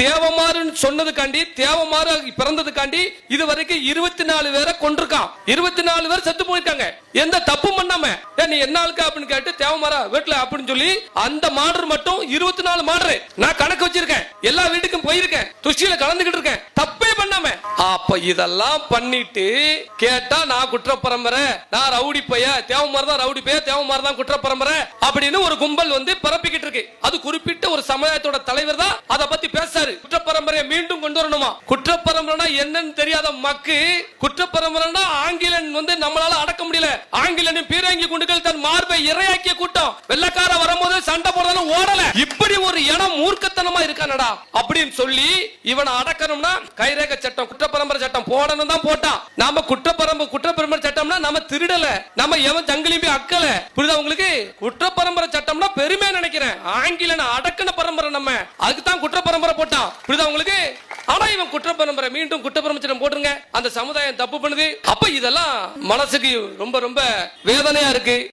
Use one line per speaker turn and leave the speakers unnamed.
தேவமாறுன்னு சொன்னதுக்காண்டி தேவமாறு பிறந்ததுக்காண்டி இது வரைக்கும் இருபத்தி நாலு பேரை கொண்டிருக்கான் இருபத்தி நாலு பேர் செத்து போயிருக்காங்க. எந்த தப்பு பண்ணாம நீ என்ன ஆளுக்கா? அப்படின்னு கேட்டு தேவமாரா வீட்டுல அப்படின்னு சொல்லி அந்த மாடர் மட்டும் இருபத்தி நாலு மாடர். நான் கணக்கு வச்சிருக்கேன். எல்லா வீட்டுக்கும் போயிருக்கேன். துஷ்டியில கலந்துகிட்டு இருக்கேன். தப்பு அப்ப இதெல்லாம் பண்ணிட்டு கேட்டா நான் குற்ற பரம்பரை நான் ரவுடி பைய தேவமாரி தான் ரவுடி பைய தேவமாரி தான் குற்ற பரம்பரை அப்படின்னு ஒரு கும்பல் வந்து பரப்பிக்கிட்டு இருக்கு. அது குறிப்பிட்ட ஒரு சமுதாயத்தோட தலைவர் தான் அதை பத்தி பேசாரு குற்ற பரம்பரையை மீண்டும் கொண்டு வரணுமா? குற்ற பரம்பரைனா என்னன்னு தெரியாத மக்கு குற்ற பரம்பரைனா ஆங்கிலன் வந்து நம்மளால அடக்க முடியல. ஆங்கிலனின் பீரங்கி குண்டுகள் தன் மார்பை இரையாக்கிய கூட்டம். வெள்ளக்கார வரும்போது சண்டை போடுறதும் ஓடல. இப்படி ஒரு இனம் மூர்க்கத்தனமா இருக்கானடா. அப்படின்னு சொல்லி இவனை அடக்கணும்னா கைரேக சட்டம் குற்றப்பரம்பரை சட்டம் போடணும் தான் போட்டான். நாம குற்றப்பரம்பு குற்றப்பரம்பரை சட்டம்னா நம்ம திருடல. நம்ம எவன் ஜங்கிலையும் போய் அக்கல. புரியுதா உங்களுக்கு? குற்றப்பரம்பரை சட்டம்னா பெருமை நினைக்கிறேன். ஆங்கிலன அடக்கண பரம்பரை நம்ம. அதுக்கு தான் குற்ற பரம்பரை போட்டான். புரியுதா உங்களுக்கு? ஆனா இவன் குற்ற பரம்பரை மீண்டும் குற்றப்பரம்பரை சட்டம் போட்டுருங்க. அந்த சமுதாயம் தப்பு பண்ணுது. அப்ப இதெல்லாம் மனசுக்கு ரொம்ப ரொம்ப வேதனையா இருக்கு.